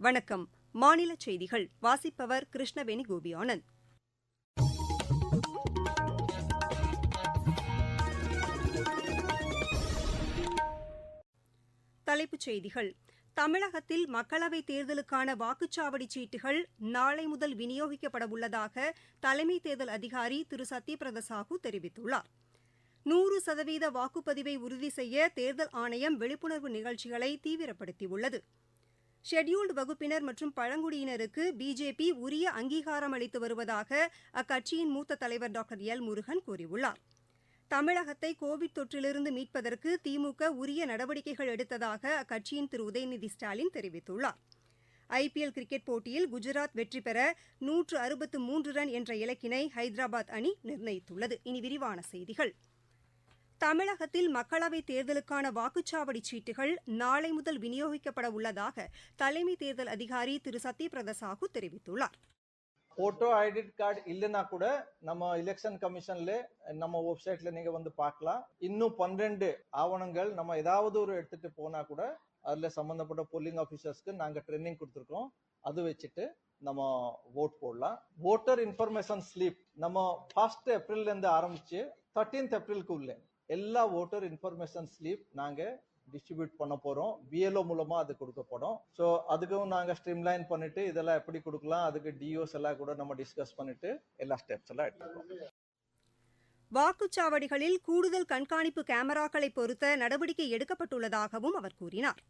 வணக்கம். மாநில செய்திகள். வாசிப்பவர் கிருஷ்ணவேணி கோபியானந்த். தலைப்புச் செய்திகள். தமிழகத்தில் மக்களவைத் தேர்தலுக்கான வாக்குச்சாவடி சீட்டுகள் நாளை முதல் விநியோகிக்கப்பட உள்ளதாக தலைமை தேர்தல் அதிகாரி திரு. சத்யபிரத சாஹூ தெரிவித்துள்ளார். நூறு சதவீத வாக்குப்பதிவை உறுதி செய்ய தேர்தல் ஆணையம் விழிப்புணர்வு நிகழ்ச்சிகளை தீவிரப்படுத்தியுள்ளது. ஷெட்யூல்டு வகுப்பினர் மற்றும் பழங்குடியினருக்கு பிஜேபி உரிய அங்கீகாரம் அளித்து வருவதாக அக்கட்சியின் மூத்த தலைவர் டாக்டர் எல் முருகன் கூறியுள்ளார். தமிழகத்தை கோவிட் தொற்றிலிருந்து மீட்பதற்கு திமுக உரிய நடவடிக்கைகள் எடுத்ததாக அக்கட்சியின் திரு. உதயநிதி ஸ்டாலின் தெரிவித்துள்ளார். ஐபிஎல் கிரிக்கெட் போட்டியில் குஜராத் வெற்றி பெற நூற்று அறுபத்து மூன்று ரன் என்ற இலக்கினை ஹைதராபாத் அணி நிர்ணயித்துள்ளது. இனி விரிவான செய்திகள். தமிழகத்தில் மக்களவைத் தேர்தலுக்கான வாக்குச்சாவடி சீட்டுகள் நாளை முதல் விநியோகிக்கப்பட உள்ளதாக தலைமை தேர்தல் அதிகாரி திரு. சத்யபிரத சாஹூ தெரிவித்துள்ளார். போட்டோ ஐடென்டி கார்டு இல்லைன்னா கூட நம்ம எலெக்ஷன் கமிஷன்ல நம்ம வெப்சைட்ல நீங்க வந்து பார்க்கலாம். இன்னும் பன்னிரெண்டு ஆவணங்கள் நம்ம ஏதாவது ஒரு எடுத்துட்டு போனா கூட அதுல சம்பந்தப்பட்ட போலிங் ஆபீசர்ஸ்க்கு நாங்க ட்ரைனிங் கொடுத்துருக்கோம். அது வச்சுட்டு நம்ம ஓட் போடலாம். ஓட்டர் இன்ஃபர்மேஷன் ஸ்லிப் நம்ம ஃபர்ஸ்ட் ஏப்ரல்ல இருந்து ஆரம்பிச்சு தேர்ட்டீன்த் ஏப்ரலுக்கு உள்ளே எல்லா ஓட்டர் இன்ஃபர்மேஷன் ஸ்லீப் நாங்க டிஸ்ட்ரிபியூட் பண்ண போறோம். பிஎல்ஓ மூலமா அது கொடுக்கப்படும். ஸோ அதுக்கும் நாங்க ஸ்ட்ரீம்லைன் பண்ணிட்டு இதெல்லாம் எப்படி கொடுக்கலாம் அதுக்கு டிஓஸ் எல்லாம் கூட நம்ம டிஸ்கஸ் பண்ணிட்டு எல்லா ஸ்டெப்ஸ் எல்லாம் எடுத்துக்கோம் வாக்குச்சாவடிகளில் கூடுதல் கண்காணிப்பு கேமராக்களை பொருத்த நடவடிக்கை எடுக்கப்பட்டுள்ளதாகவும் அவர் கூறினார்.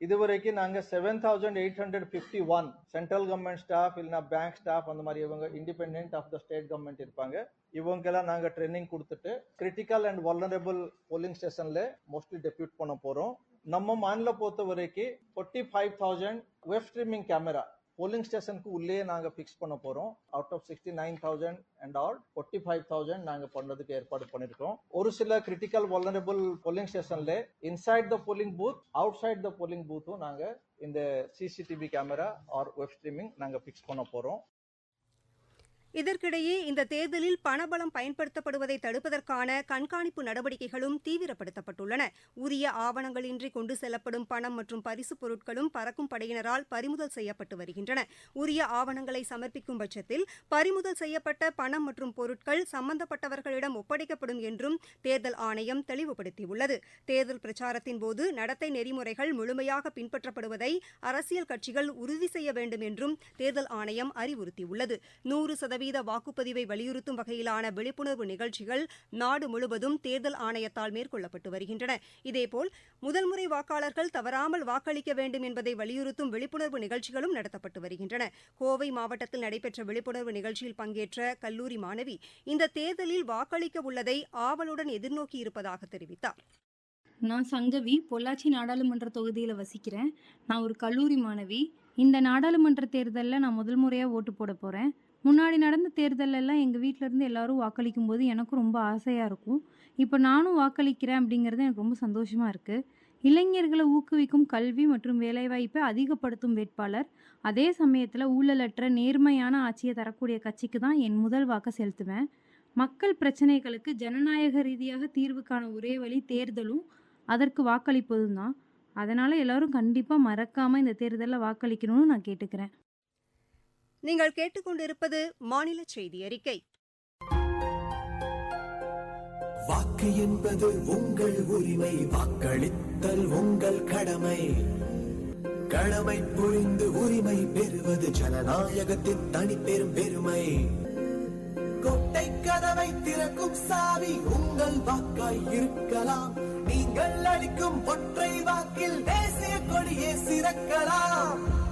இதுவரைக்கும் நாங்கள் seven thousand eight hundred fifty one central government staff இல்லைன்னா பேங்க் ஸ்டாஃப் அந்த மாதிரி இவங்க independent of the state government இருப்பாங்க. இவங்கெல்லாம் நாங்கள் ட்ரைனிங் கொடுத்துட்டு கிரிட்டிக்கல் அண்ட் வல்னரபிள் போலிங் ஸ்டேஷன்ல மோஸ்ட்லி டெபியூட் பண்ண போகிறோம் நம்ம மாநில பொறுத்த வரைக்கும் forty five thousand web streaming camera polling ஸ்டேஷனுக்கு உள்ளே நாங்கள் ஃபிக்ஸ் பண்ண போகிறோம் out of sixty nine thousand and all forty five thousand நாங்கள் பண்ணதுக்கு ஏற்பாடு பண்ணியிருக்கோம் ஒரு சில கிரிட்டிக்கல் வல்னரபிள் போலிங் ஸ்டேஷன்ல inside the polling booth outside the polling பூத்தும் நாங்கள் இந்த CCTV camera or web streaming நாங்கள் ஃபிக்ஸ் பண்ண போகிறோம் இதற்கிடையே இந்த தேர்தலில் பணபலம் பயன்படுத்தப்படுவதை தடுப்பதற்கான கண்காணிப்பு நடவடிக்கைகளும் தீவிரப்படுத்தப்பட்டுள்ளன. உரிய ஆவணங்களின்றி கொண்டு செல்லப்படும் பணம் மற்றும் பரிசுப் பொருட்களும் பறக்கும் படையினரால் பறிமுதல் செய்யப்பட்டு வருகின்றன. உரிய ஆவணங்களை சமர்ப்பிக்கும் பட்சத்தில் பறிமுதல் செய்யப்பட்ட பணம் மற்றும் பொருட்கள் சம்பந்தப்பட்டவர்களிடம் ஒப்படைக்கப்படும் என்றும் தேர்தல் ஆணையம் தெளிவுபடுத்தியுள்ளது. தேர்தல் பிரச்சாரத்தின் போது நடத்தை நெறிமுறைகள் முழுமையாக பின்பற்றப்படுவதை அரசியல் கட்சிகள் உறுதி செய்ய வேண்டும் என்றும் தேர்தல் ஆணையம் அறிவுறுத்தியுள்ளது. நூறு சதவீத வாக்குப்பதிவை வலியுறுத்தும் வகையிலான விழிப்புணர்வு நிகழ்ச்சிகள் நாடு முழுவதும் தேர்தல் ஆணையத்தால் மேற்கொள்ளப்பட்டு வருகின்றன. இதேபோல் முதல் முறை வாக்காளர்கள் தவறாமல் வாக்களிக்க வேண்டும் என்பதை வலியுறுத்தும் விழிப்புணர்வு நிகழ்ச்சிகளும் நடத்தப்பட்டு வருகின்றன. கோவை மாவட்டத்தில் நடைபெற்ற விழிப்புணர்வு நிகழ்ச்சியில் பங்கேற்ற கல்லூரி மாணவி இந்த தேர்தலில் வாக்களிக்க உள்ளதை ஆவலுடன் எதிர்நோக்கியிருப்பதாக தெரிவித்தார். நான் சங்கவி பொள்ளாச்சி நாடாளுமன்ற தொகுதியில் வசிக்கிறேன். நான் ஒரு கல்லூரி மாணவி. இந்த நாடாளுமன்ற தேர்தலில் நான் முதல் முறையாக ஓட்டு போட போகிறேன் முன்னாடி நடந்த தேர்தலெல்லாம் எங்கள் வீட்டிலேருந்து எல்லாரும் வாக்களிக்கும் போது எனக்கும் ரொம்ப ஆசையாக இருக்கும். இப்போ நானும் வாக்களிக்கிறேன் அப்படிங்கிறது எனக்கு ரொம்ப சந்தோஷமாக இருக்குது இளைஞர்களை ஊக்குவிக்கும் கல்வி மற்றும் வேலைவாய்ப்பை அதிகப்படுத்தும் வேட்பாளர் அதே சமயத்தில் ஊழலற்ற நேர்மையான ஆட்சியை தரக்கூடிய கட்சிக்கு தான் என் முதல் வாக்கை செலுத்துவேன். மக்கள் பிரச்சனைகளுக்கு ஜனநாயக ரீதியாக தீர்வு காண ஒரே வழி தேர்தலும் அதற்கு வாக்களிப்பதும் தான். அதனால் எல்லோரும் கண்டிப்பாக மறக்காமல் இந்த தேர்தலில் வாக்களிக்கணும்னு நான் கேட்டுக்கிறேன். நீங்கள் கேட்டுக்கொண்டிருப்பது மாநில செய்தி அறிக்கை. வாக்கு என்பது உங்கள் உரிமை வாக்களித்தல் உங்கள் கடமை. கடமை புரிந்து உரிமை பெறுவது ஜனநாயகத்தின் தனிப்பெரும் பெருமை. கொட்டை கதவை திறக்கும் சாவி உங்கள் வாக்காய் இருக்கலாம். நீங்கள் அளிக்கும் ஒற்றை வாக்கில் தேசிய கொடியே சிறக்கலாம்.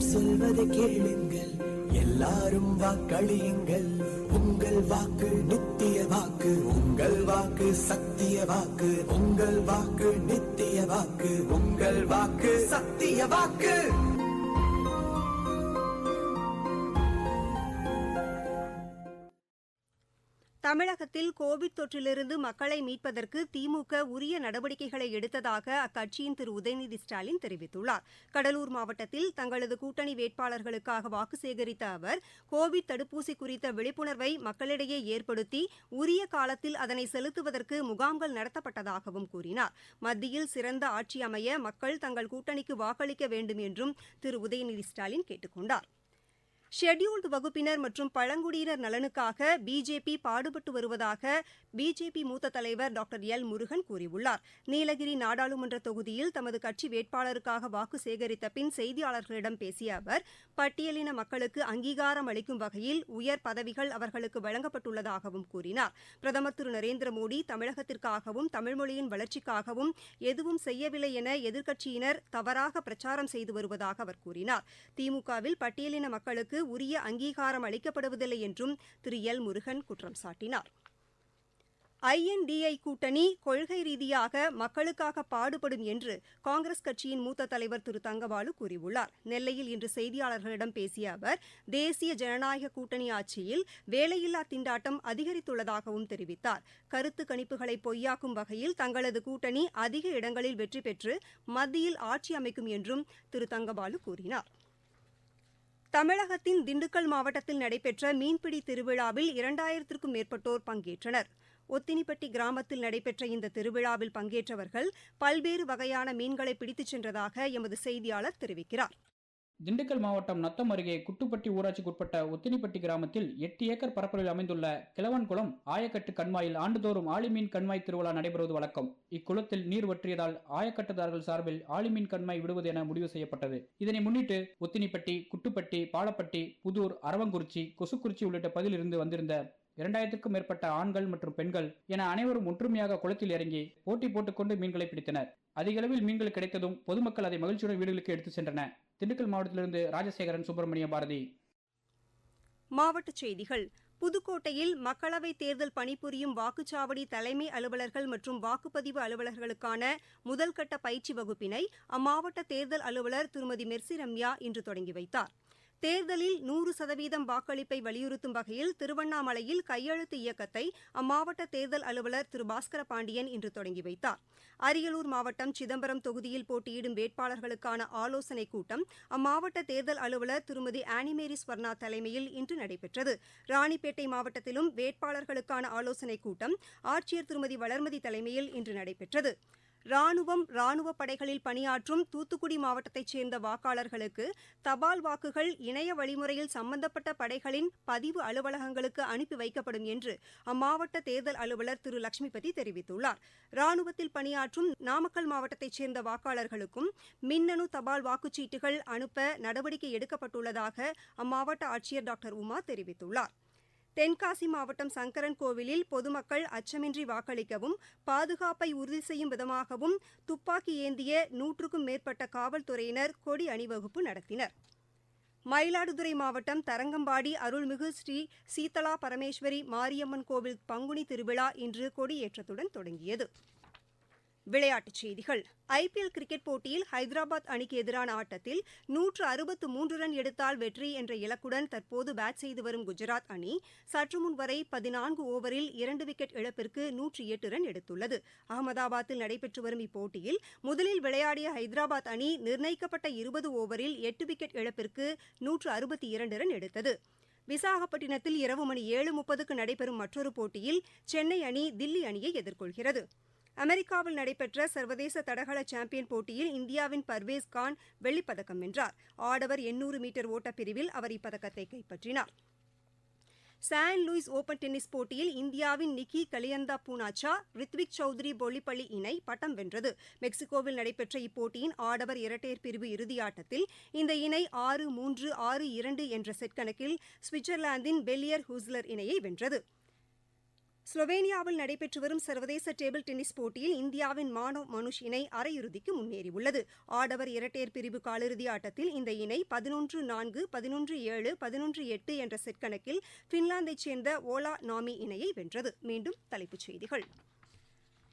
இதயம் சொல்வதை கேளுங்கள். எல்லாரும் வாக்களியுங்கள். உங்கள் வாக்கு நித்திய வாக்கு. உங்கள் வாக்கு சத்திய வாக்கு. உங்கள் வாக்கு நித்திய வாக்கு. உங்கள் வாக்கு சத்திய வாக்கு. தமிழகத்தில் கோவிட் தொற்றிலிருந்து மக்களை மீட்பதற்கு திமுக உரிய நடவடிக்கைகளை எடுத்ததாக அக்கட்சியின் திரு. உதயநிதி ஸ்டாலின் தெரிவித்துள்ளார். கடலூர் மாவட்டத்தில் தங்களது கூட்டணி வேட்பாளர்களுக்காக வாக்கு சேகரித்த அவர் கோவிட் தடுப்பூசி குறித்த விழிப்புணர்வை மக்களிடையே ஏற்படுத்தி உரிய காலத்தில் அதனை செலுத்துவதற்கு முகாம்கள் நடத்தப்பட்டதாகவும் கூறினார். மத்தியில் சிறந்த ஆட்சி அமைய மக்கள் தங்கள் கூட்டணிக்கு வாக்களிக்க வேண்டும் என்றும் திரு. உதயநிதி ஸ்டாலின் கேட்டுக் கொண்டாா் ஷெட்யூல்டு வகுப்பினர் மற்றும் பழங்குடியினர் நலனுக்காக பிஜேபி பாடுபட்டு வருவதாக பிஜேபி மூத்த தலைவர் டாக்டர் எல் முருகன் கூறியுள்ளார். நீலகிரி நாடாளுமன்ற தொகுதியில் தமது கட்சி வேட்பாளருக்காக வாக்கு சேகரித்த பின் செய்தியாளர்களிடம் பேசிய அவர் பட்டியலின மக்களுக்கு அங்கீகாரம் அளிக்கும் வகையில் உயர் பதவிகள் அவர்களுக்கு வழங்கப்பட்டுள்ளதாகவும் கூறினார். பிரதமர் திரு நரேந்திர மோடி தமிழகத்திற்காகவும் தமிழ்மொழியின் வளர்ச்சிக்காகவும் எதுவும் செய்யவில்லை என எதிர்க்கட்சியினர் தவறாக பிரச்சாரம் செய்து வருவதாக அவர் கூறினார். திமுகவில் பட்டியலின மக்களுக்கு உரிய அங்கீகாரம் அளிக்கப்படுவதில்லை என்றும் திரு எல். முருகன் குற்றம் சாட்டினார். ஐஎன்டிஐ கூட்டணி கொள்கை ரீதியாக மக்களுக்காக பாடுபடும் என்று காங்கிரஸ் கட்சியின் மூத்த தலைவர் திரு தங்கபாலு கூறியுள்ளார். நெல்லையில் இன்று செய்தியாளர்களிடம் பேசிய அவர் தேசிய ஜனநாயக கூட்டணி ஆட்சியில் வேலையில்லா திண்டாட்டம் அதிகரித்துள்ளதாகவும் தெரிவித்தார். கருத்து கணிப்புகளை பொய்யாக்கும் வகையில் தங்களது கூட்டணி அதிக இடங்களில் வெற்றி பெற்று மத்தியில் ஆட்சி அமைக்கும் என்றும் திரு தங்கபாலு கூறினார். தமிழகத்தின் திண்டுக்கல் மாவட்டத்தில் நடைபெற்ற மீன்பிடி திருவிழாவில் இரண்டாயிரத்திற்கும் மேற்பட்டோர் பங்கேற்றனர். ஒத்தினிப்பட்டி கிராமத்தில் நடைபெற்ற இந்த திருவிழாவில் பங்கேற்றவர்கள் பல்வேறு வகையான மீன்களை பிடித்துச் சென்றதாக எமது செய்தியாளர் தெரிவிக்கிறார். திண்டுக்கல் மாவட்டம் நத்தம் அருகே குட்டுப்பட்டி ஊராட்சிக்குட்பட்ட ஒத்தினிப்பட்டி கிராமத்தில் எட்டு ஏக்கர் பரப்பளவில் அமைந்துள்ள கிழவன்குளம் ஆயக்கட்டு கண்மாயில் ஆண்டுதோறும் ஆலிமீன் கண்மாய் திருவிழா நடைபெறுவது வழக்கம். இக்குளத்தில் நீர் வற்றியதால் ஆயக்கட்டுதாரர்கள் சார்பில் ஆலிமீன் கண்மாய் விடுவது என முடிவு செய்யப்பட்டது. இதனை முன்னிட்டு ஒத்தினிப்பட்டி குட்டுப்பட்டி பாலப்பட்டி புதூர் அரவங்குறிச்சி கொசுக்குறிச்சி உள்ளிட்ட பதிலிருந்து வந்திருந்த இரண்டாயிரத்துக்கும் மேற்பட்ட ஆண்கள் மற்றும் பெண்கள் என அனைவரும் ஒற்றுமையாக குளத்தில் இறங்கி போட்டி போட்டுக்கொண்டு மீன்களை பிடித்தனர். அதிக அளவில் மீன்கள் கிடைத்ததும் பொதுமக்கள் அதை மகிழ்ச்சியுடன் வீடுகளுக்கு எடுத்து சென்றன திண்டுக்கல் மாவட்டத்திலிருந்து ராஜசேகரன் சுப்பிரமணிய பாரதி. மாவட்டச் செய்திகள். புதுக்கோட்டையில் மக்களவைத் தேர்தல் பணிபுரியும் வாக்குச்சாவடி தலைமை அலுவலர்கள் மற்றும் வாக்குப்பதிவு அலுவலர்களுக்கான முதல்கட்ட பயிற்சி வகுப்பினை அம்மாவட்ட தேர்தல் அலுவலர் திருமதி மெர்சி ரம்யா இன்று தொடங்கி வைத்தார். தேர்தலில் நூறு சதவீதம் வாக்களிப்பை வலியுறுத்தும் வகையில் திருவண்ணாமலையில் கையெழுத்து இயக்கத்தை அம்மாவட்ட தேர்தல் அலுவலர் திரு பாஸ்கர பாண்டியன் இன்று தொடங்கி வைத்தார். அரியலூர் மாவட்டம் சிதம்பரம் தொகுதியில் போட்டியிடும் வேட்பாளர்களுக்கான ஆலோசனைக் கூட்டம் அம்மாவட்ட தேர்தல் அலுவலர் திருமதி ஆனிமேரி ஸ்வர்ணா தலைமையில் இன்று நடைபெற்றது. ராணிப்பேட்டை மாவட்டத்திலும் வேட்பாளர்களுக்கான ஆலோசனைக் கூட்டம் ஆட்சியர் திருமதி வளர்மதி தலைமையில் இன்று நடைபெற்றது. ராணுவம் ராணுவப் படைகளில் பணியாற்றும் தூத்துக்குடி மாவட்டத்தைச் சேர்ந்த வாக்காளர்களுக்கு தபால் வாக்குகள் இணைய வழிமுறையில் சம்பந்தப்பட்ட படைகளின் பதிவு அலுவலகங்களுக்கு அனுப்பி வைக்கப்படும் என்று அம்மாவட்ட தேர்தல் அலுவலர் திரு லட்சுமிபதி தெரிவித்துள்ளார். ராணுவத்தில் பணியாற்றும் நாமக்கல் மாவட்டத்தைச் சேர்ந்த வாக்காளர்களுக்கும் மின்னணு தபால் வாக்குச்சீட்டுகள் அனுப்ப நடவடிக்கை எடுக்கப்பட்டுள்ளதாக அம்மாவட்ட ஆட்சியர் டாக்டர் உமா தெரிவித்துள்ளார். தென்காசி மாவட்டம் சங்கரன் கோவிலில் பொதுமக்கள் அச்சமின்றி வாக்களிக்கவும் பாதுகாப்பை உறுதி செய்யும் விதமாகவும் துப்பாக்கி ஏந்திய நூற்றுக்கும் மேற்பட்ட காவல்துறையினர் கொடி அணிவகுப்பு நடத்தினர். மயிலாடுதுறை மாவட்டம் தரங்கம்பாடி அருள்மிகு ஸ்ரீ சீதலா பரமேஸ்வரி மாரியம்மன் கோவில் பங்குனி திருவிழா இன்று கொடியேற்றத்துடன் தொடங்கியது. விளையாட்டுச் செய்திகள். ஐபிஎல் கிரிக்கெட் போட்டியில் ஹைதராபாத் அணிக்கு எதிரான ஆட்டத்தில் நூற்று அறுபத்து மூன்று ரன் எடுத்தால் வெற்றி என்ற இலக்குடன் தற்போது பேட் செய்து வரும் குஜராத் அணி சற்று முன் வரை பதினான்கு ஓவரில் இரண்டு விக்கெட் இழப்பிற்கு நூற்றி எட்டு ரன் எடுத்துள்ளது. அகமதாபாத்தில் நடைபெற்று வரும் இப்போட்டியில் முதலில் விளையாடிய ஹைதராபாத் அணி நிர்ணயிக்கப்பட்ட இருபது ஓவரில் எட்டு விக்கெட் இழப்பிற்கு நூற்று அறுபத்தி இரண்டு ரன் எடுத்தது. விசாகப்பட்டினத்தில் இரவு மணி ஏழு முப்பதுக்கு நடைபெறும் மற்றொரு போட்டியில் சென்னை அணி தில்லி அணியை எதிர்கொள்கிறது. அமெரிக்காவில் நடைபெற்ற சர்வதேச தடகள சாம்பியன் போட்டியில் இந்தியாவின் பர்வேஸ் கான் வெள்ளிப்பதக்கம் வென்றார். ஆடவர் எண்ணூறு மீட்டர் ஓட்டப்பிரிவில் அவர் இப்பதக்கத்தை கைப்பற்றினார். சான் லூயிஸ் ஓபன் டென்னிஸ் போட்டியில் இந்தியாவின் நிக்கி கலியந்தா பூனாச்சா ரித்விக் சௌத்ரி பொலிப்பள்ளி இணை பட்டம் வென்றது. மெக்சிகோவில் நடைபெற்ற இப்போட்டியின் ஆடவர் இரட்டையர் பிரிவு இறுதியாட்டத்தில் இந்த இணை ஆறு மூன்று ஆறு இரண்டு என்ற செட் கணக்கில் சுவிட்சர்லாந்தின் பெல்லியர் ஹூஸ்லர் இணையை வென்றது. ஸ்லோவேனியாவில் நடைபெற்று வரும் சர்வதேச டேபிள் டென்னிஸ் போட்டியில் இந்தியாவின் மானவ் மனுஷ் இணை அரையிறுதிக்கு முன்னேறியுள்ளது. ஆடவர் இரட்டையர் பிரிவு காலிறுதி ஆட்டத்தில் இந்த இணை பதினொன்று நான்கு பதினொன்று ஏழு பதினொன்று எட்டு என்ற செட் கணக்கில் பின்லாந்தைச் சேர்ந்த ஓலா நாமி இணையை வென்றது. மீண்டும் தலைப்புச் செய்திகள்.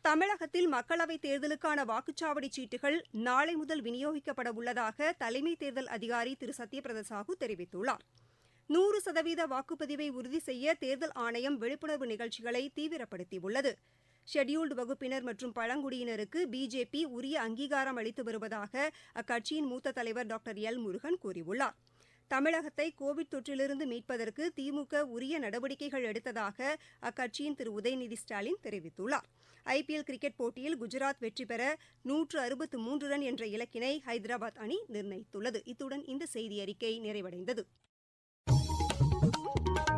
தமிழகத்தில் மக்களவைத் தேர்தலுக்கான வாக்குச்சாவடி சீட்டுகள் நாளை முதல் விநியோகிக்கப்பட உள்ளதாக தலைமை தேர்தல் அதிகாரி திரு. சத்யபிரத சாஹூ தெரிவித்துள்ளார். நூறு சதவீத வாக்குப்பதிவை உறுதி செய்ய தேர்தல் ஆணையம் விழிப்புணர்வு நிகழ்ச்சிகளை தீவிரப்படுத்தியுள்ளது. ஷெட்யூல்டு வகுப்பினர் மற்றும் பழங்குடியினருக்கு பிஜேபி உரிய அங்கீகாரம் அளித்து வருவதாக அக்கட்சியின் மூத்த தலைவர் டாக்டர் எல் முருகன் கூறியுள்ளார். தமிழகத்தை கோவிட் தொற்றிலிருந்து மீட்பதற்கு திமுக உரிய நடவடிக்கைகள் எடுத்ததாக அக்கட்சியின் திரு. உதயநிதி ஸ்டாலின் தெரிவித்துள்ளார். ஐபிஎல் கிரிக்கெட் போட்டியில் குஜராத் வெற்றி பெற நூற்று அறுபத்து மூன்று ரன் என்ற இலக்கினை ஹைதராபாத் அணி நிர்ணயித்துள்ளது. இத்துடன் இந்த செய்தி அறிக்கை நிறைவடைந்தது. Mm-hmm.